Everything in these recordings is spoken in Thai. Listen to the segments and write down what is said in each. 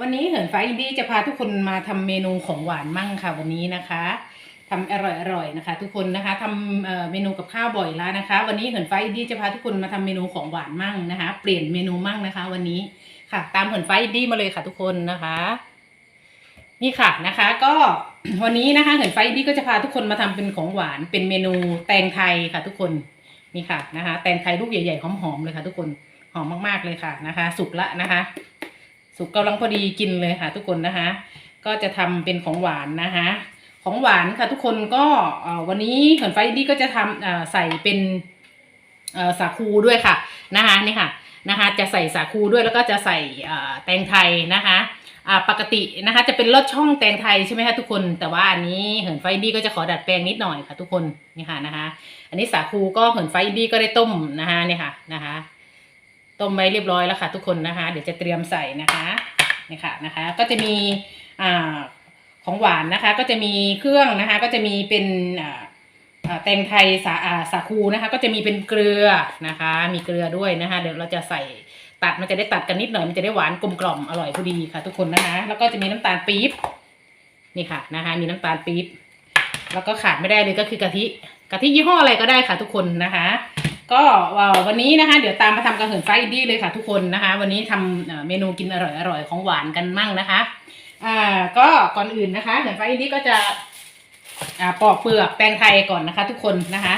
วันนี้เหินฟ้าอินดี้จะพาทุกคนมาทำเมนูของหวานมั่งค่ะวันนี้นะคะทำอร่อยๆนะคะ ทุกคนนะคะทำเเมนูกับข้าวบ่อยแล้วนะคะ วันนี้เหินฟ้าอินดี้จะพาทุกคนมาทำเมนูของหวานมั่งนะคะ เปลี่ยนเมนูมั่งนะคะ วันนี้ค่ะ ตามเหินฟ้าอินดี้มาเลยค่ะทุกคนนะคะ นี่ค่ะนะคะ ก็วันนี้นะคะเหินฟ้าอินดี้ก็จะพาทุกคนมาทำเป็นของหวานเป็นเมนูแตงไทยค่ะทุกคนนี่ค่ะนะคะ แตงไทยลูกใหญ่ๆหอมๆเลยค่ะ ทุกคนหอมมากๆเลยค่ะนะคะ สุกละนะคะ สุกกำลังพอดีกินเลยค่ะ ทุกคนนะคะ ก็จะทำเป็นของหวานนะคะ ของหวานค่ะทุกคนก็วันนี้เหินไฟดี้ก็จะทำใส่เป็นสาคูด้วยค่ะนะคะนี่ค่ะนะคะ จะใส่สาคูด้วยแล้วก็จะใส่แตงไทยนะคะปกตินะคะจะเป็นรสช่องแตงไทยใช่ไหมคะทุกคน แต่ว่าอันนี้เหินไฟดี้ก็จะขอดัดแปลงนิดหน่อยค่ะ ทุกคนนี่ค่ะนะคะ อันนี้สาคูก็เหินไฟดี้ก็ได้ต้มนะคะนี่ค่ะนะคะ ต้มไว้เรียบร้อยแล้วค่ะ ทุกคนนะคะ เดี๋ยวจะเตรียมใส่นะคะนี่ค่ะนะคะ ก็จะมีอ่าของหวานนะคะ ก็จะมีเครื่องนะคะ ก็จะมีเป็นอ่าแตงไทยสาอ่าสาคูนะคะ ก็จะมีเป็นเกลือนะคะ มีเกลือด้วยนะคะ เดี๋ยวเราจะใส่ตัดมันจะได้ตัดกันนิดหน่อยมันจะได้หวานกลมกล่อมอร่อยพอดีค่ะ ทุกคนนะคะ แล้วก็จะมีน้ำตาลปี๊บนี่ค่ะนะคะ มีน้ำตาลปี๊บแล้วก็ขาดไม่ได้เลยก็คือกะทิกะทิยี่ห้ออะไรก็ได้ค่ะ ทุกคนนะคะ ก็วันนี้นะคะ เดี๋ยวตามมาทำกระเหินไฟอินดี้เลยค่ะทุกคนนะคะ วันนี้ทำเอ่อเมนูกินอร่อยๆของหวานกันมั่งนะคะอ่าก็ก่อนอื่นนะคะเหินไฟอินดี้ก็จะอ่าปอกเปลือกแตงไทยก่อนนะคะ ทุกคนนะคะ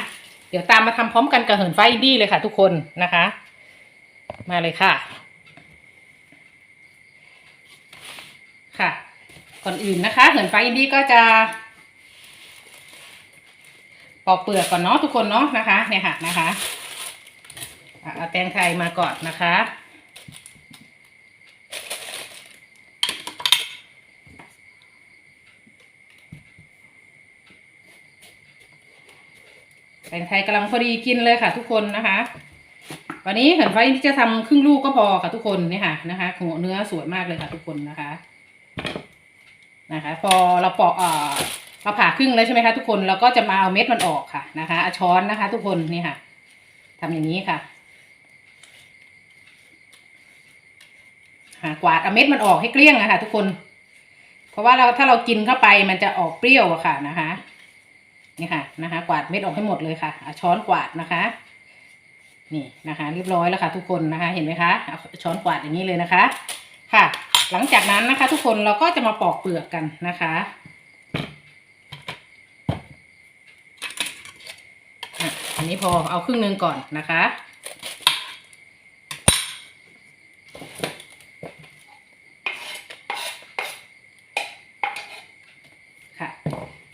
เดี๋ยวตามมาทำพร้อมกันกับเหินไฟอินดี้เลยค่ะ ทุกคนนะคะ มาเลยค่ะ ค่ะ ก่อนอื่นนะคะเหินไฟอินดี้ก็จะปอกเปลือกก่อนเนาะทุกคนเนาะนะคะเนี่ยค่ะนะคะ เอาแตงไทยมาก่อนนะคะ แตงไทยกำลังพอดีกินเลยค่ะ ทุกคนนะคะ วันนี้เห็นไฟที่จะทำครึ่งลูกก็พอค่ะทุกคนนี่ค่ะนะคะหัวเนื้อสวยมากเลยค่ะทุกคนนะคะ นะคะ พอเราปอกเอ่อเราผ่าครึ่งแล้วใช่ไหมคะทุกคนเราก็จะมาเอาเม็ดมันออกค่ะนะคะอช้อนนะคะ ทุกคนนี่ค่ะทำอย่างนี้ค่ะหา กวาดเอาเม็ดมันออกให้เกลี้ยงนะคะทุกคน เพราะว่าเราถ้าเรากินเข้าไปมันจะออกเปรี้ยวอะค่ะนะคะนี่ค่ะนะคะ กวาดเม็ดออกให้หมดเลยค่ะเอาช้อนกวาดนะคะ นี่นะคะ เรียบร้อยแล้วค่ะ ทุกคนนะคะ เห็นไหมคะเอาช้อนกวาดอย่างนี้เลยนะคะ ค่ะ หลังจากนั้นนะคะ ทุกคนเราก็จะมาปอกเปลือกกันนะคะอันนี้พอเอาครึ่งหนึ่งก่อนนะคะ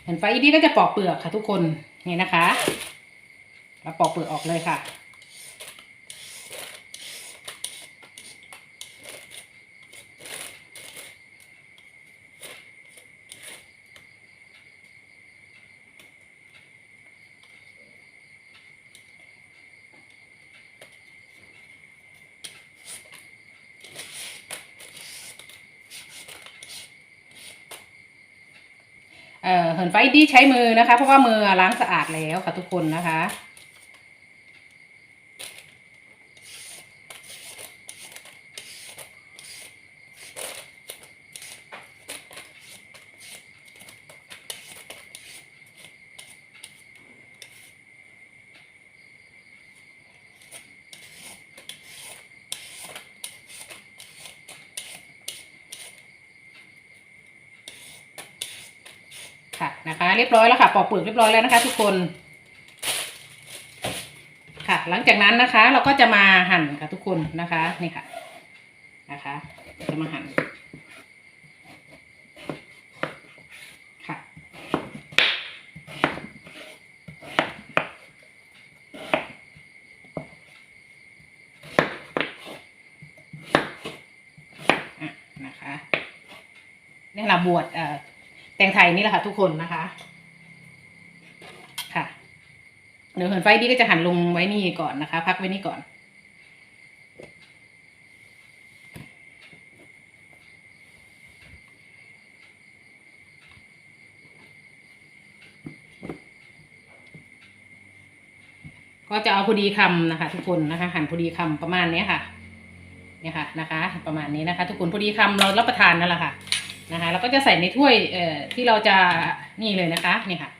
็นไฟอีนี้ก็จะปอกเปลือกค่ะทุกคนนี่นะคะ เราปอกเปลือกออกเลยค่ะ เอ่อเหินไฟดี้ใช้มือนะคะ เพราะว่ามือล้างสะอาดแล้วค่ะทุกคนนะคะ ค่ะนะคะ เรียบร้อยแล้วค่ะปอกเปลือกเรียบร้อยแล้วนะคะ ทุกคน ค่ะ หลังจากนั้นนะคะ เราก็จะมาหั่นค่ะทุกคนนะคะนี่ค่ะนะคะ จะมาหั่นค่ะอะนะคะนี่เราบวชเอ่อ แตงไทยนี่แหละค่ะทุกคนนะคะ ค่ะ เดี๋ยวเหินไฟดีก็จะหั่นลงไว้นี่ก่อนนะคะ พักไว้นี่ก่อนก็จะเอาพอดีคำนะคะ ทุกคนนะคะ หั่นพอดีคำประมาณนี้ค่ะ เนี่ยค่ะนะคะ ประมาณนี้นะคะ ทุกคนพอดีคำเรารับประทานนั่นแหละค่ะ นะคะแล้วก็จะใส่ในถ้วยเอ่อที่เราจะนี่เลยนะคะนี่ค่ะ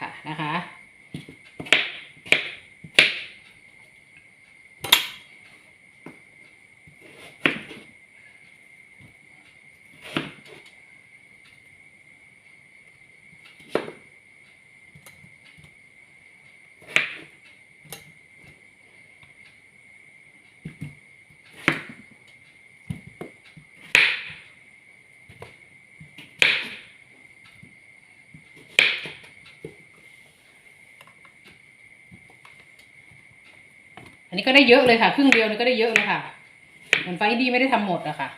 ค่ะนะคะ อันนี้ก็ได้เยอะเลยค่ะ ครึ่งเดียวนี่ก็ได้เยอะเลยค่ะเหมือนไฟดีไม่ได้ทำหมดอะค่ะ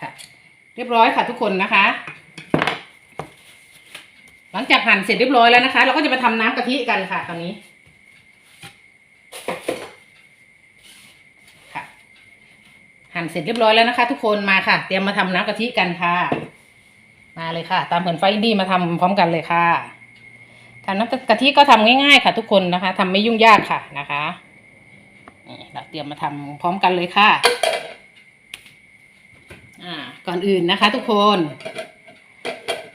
ค่ะ เรียบร้อยค่ะทุกคนนะคะ หลังจากหั่นเสร็จเรียบร้อยแล้วนะคะ เราก็จะมาทำน้ำกะทิกันค่ะตอนนี้ ค่ะ หั่นเสร็จเรียบร้อยแล้วนะคะ ทุกคนมาค่ะ เตรียมมาทำน้ำกะทิกันค่ะ มาเลยค่ะ ตามเผินไฟดีมาทำพร้อมกันเลยค่ะทำน้ำกะทิก็ทำง่ายๆ ค่ะ ทุกคนนะคะทำไม่ยุ่งยากค่ะนะคะเราเตรียมมาทำพร้อมกันเลยค่ะอ่าก่อนอื่นนะคะ ทุกคน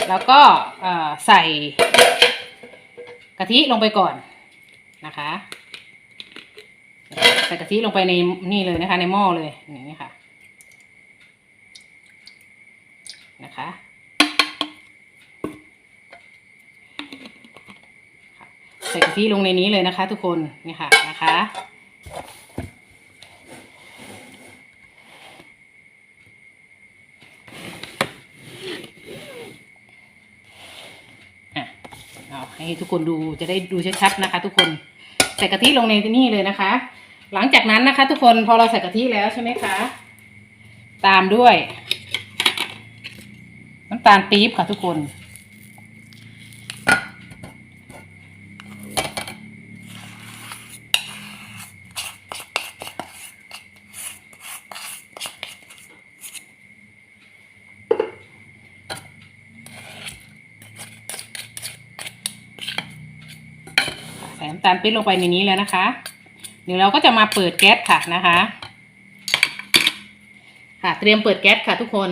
แล้วก็ใส่กะทิลงไปก่อนนะคะ ใส่กะทิลงไปในนี่เลยนะคะ ในหม้อเลยอย่างนี้ค่ะค่ะ ใส่กะทิลงในนี้เลยนะคะ ทุกคนนี่ค่ะนะคะอะเอาให้ทุกคนดูจะได้ดูชัดๆนะคะ ทุกคนใส่กะทิลงในนี่เลยนะคะ หลังจากนั้นนะคะ ทุกคนพอเราใส่กะทิแล้วใช่ไหมคะ ตามด้วยน้ำตาลปี๊บค่ะทุกคน ใส่น้ำตาลปี๊บลงไปในนี้แล้วนะคะ เดี๋ยวเราก็จะมาเปิดแก๊สค่ะนะคะ ค่ะเตรียมเปิดแก๊สค่ะทุกคน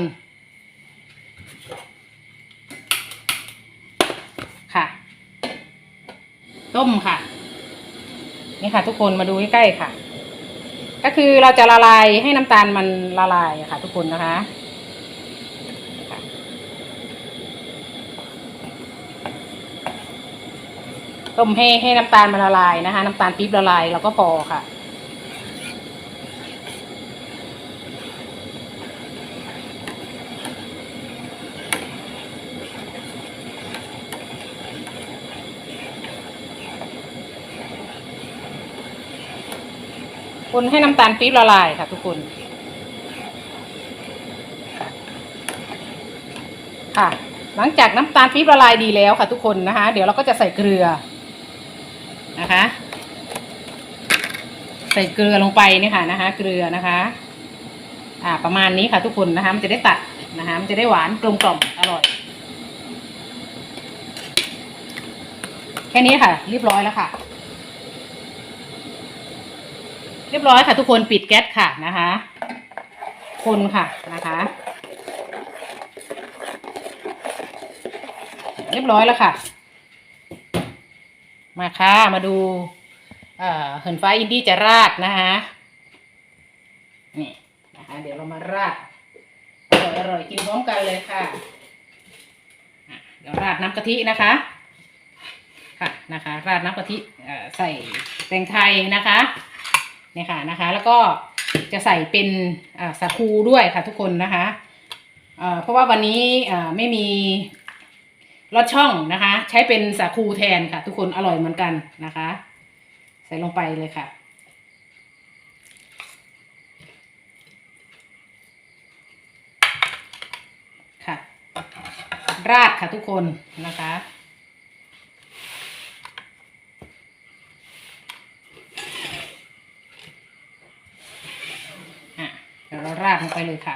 ค่ะ ต้มค่ะ นี่ค่ะ ทุกคนมาดูใกล้ๆค่ะ ก็คือเราจะละลายให้น้ำตาลมันละลายค่ะ ทุกคนนะคะ ต้มให้ให้น้ำตาลมันละลายนะคะ น้ำตาลปี๊บละลายเราก็พอค่ะ คนให้น้ำตาลปี๊บละลายค่ะทุกคน ค่ะ หลังจากน้ำตาลปี๊บละลายดีแล้วค่ะทุกคนนะคะ เดี๋ยวเราก็จะใส่เกลือ นะคะ ใส่เกลือลงไปนี่ค่ะนะคะ เกลือนะคะ อ่าประมาณนี้ค่ะทุกคนนะคะ มันจะได้ตัดนะคะ มันจะได้หวานกลมกล่อมอร่อย แค่นี้ค่ะ เรียบร้อยแล้วค่ะ เรียบร้อยค่ะ ทุกคนปิดแก๊สค่ะนะคะ คนค่ะนะคะเรียบร้อยแล้วค่ะ มาค่ะ มาดูเอ่อหินฟ้าอินดี้จะราดนะคะนี่นะคะเดี๋ยวเรามาราดอร่อยอร่อยกินพร้อมกันเลยค่ะเดี๋ยวราดน้ำกะทินะคะค่ะนะคะ ราดน้ำกะทิเอ่อใส่แตงไทยนะคะนี่ค่ะนะคะ แล้วก็จะใส่เป็นอ่าสาคูด้วยค่ะทุกคนนะคะเอ่อเพราะว่าวันนี้อ่าไม่มี รสช่องนะคะ ใช้เป็นสาคูแทนค่ะ ทุกคนอร่อยเหมือนกันนะคะ ใส่ลงไปเลยค่ะ ค่ะ ราดค่ะทุกคนนะคะอะเดี๋ยวเราราดลงไปเลยค่ะ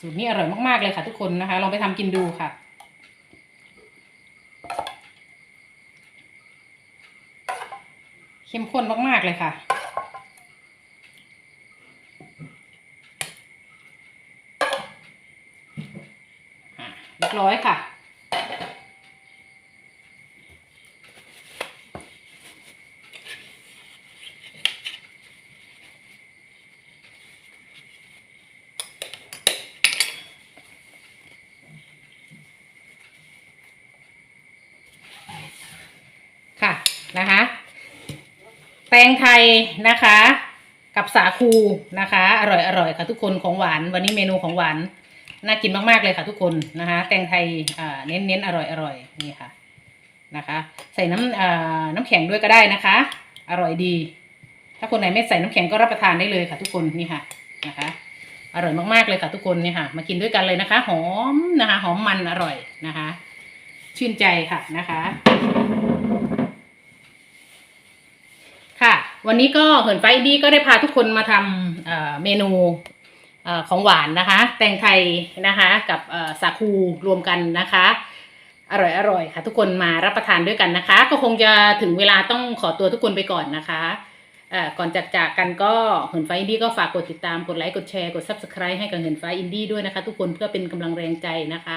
สูตรนี้อร่อยมากๆเลยค่ะทุกคนนะคะ ลองไปทำกินดูค่ะ เข้มข้นมากๆเลยค่ะอะเรียบร้อยค่ะ ค่ะ นะคะ แตงไทยนะคะ กับสาคูนะคะ อร่อยอร่อยค่ะทุกคนของหวาน วันนี้เมนูของหวานน่ากินมากๆเลยค่ะทุกคนนะคะ แตงไทยเน้นเน้นอร่อยอร่อยนี่ค่ะนะคะ ใส่น้ำน้ำแข็งด้วยก็ได้นะคะ อร่อยดี ถ้าคนไหนไม่ใส่น้ำแข็งก็รับประทานได้เลยค่ะ ทุกคนนี่ค่ะนะคะ อร่อยมากๆเลยค่ะทุกคนนี่ค่ะ มากินด้วยกันเลยนะคะ หอมนะคะ หอมมันอร่อยนะคะ ชื่นใจค่ะนะคะ ค่ะ วันนี้ก็เหินไฟดีก็ได้พาทุกคนมาทำเมนูของหวานนะคะ แตงไทยนะคะกับสาคูรวมกันนะคะ อร่อยอร่อยค่ะ ทุกคนมารับประทานด้วยกันนะคะ ก็คงจะถึงเวลาต้องขอตัวทุกคนไปก่อนนะคะก่อนจากจากกันก็เหินไฟอินดี้ก็ฝากกดติดตามกดไลค์กดแชร์กด subscribe ให้กับเหินไฟอินดี้ด้วยนะคะ ทุกคนเพื่อเป็นกำลังแรงใจนะคะ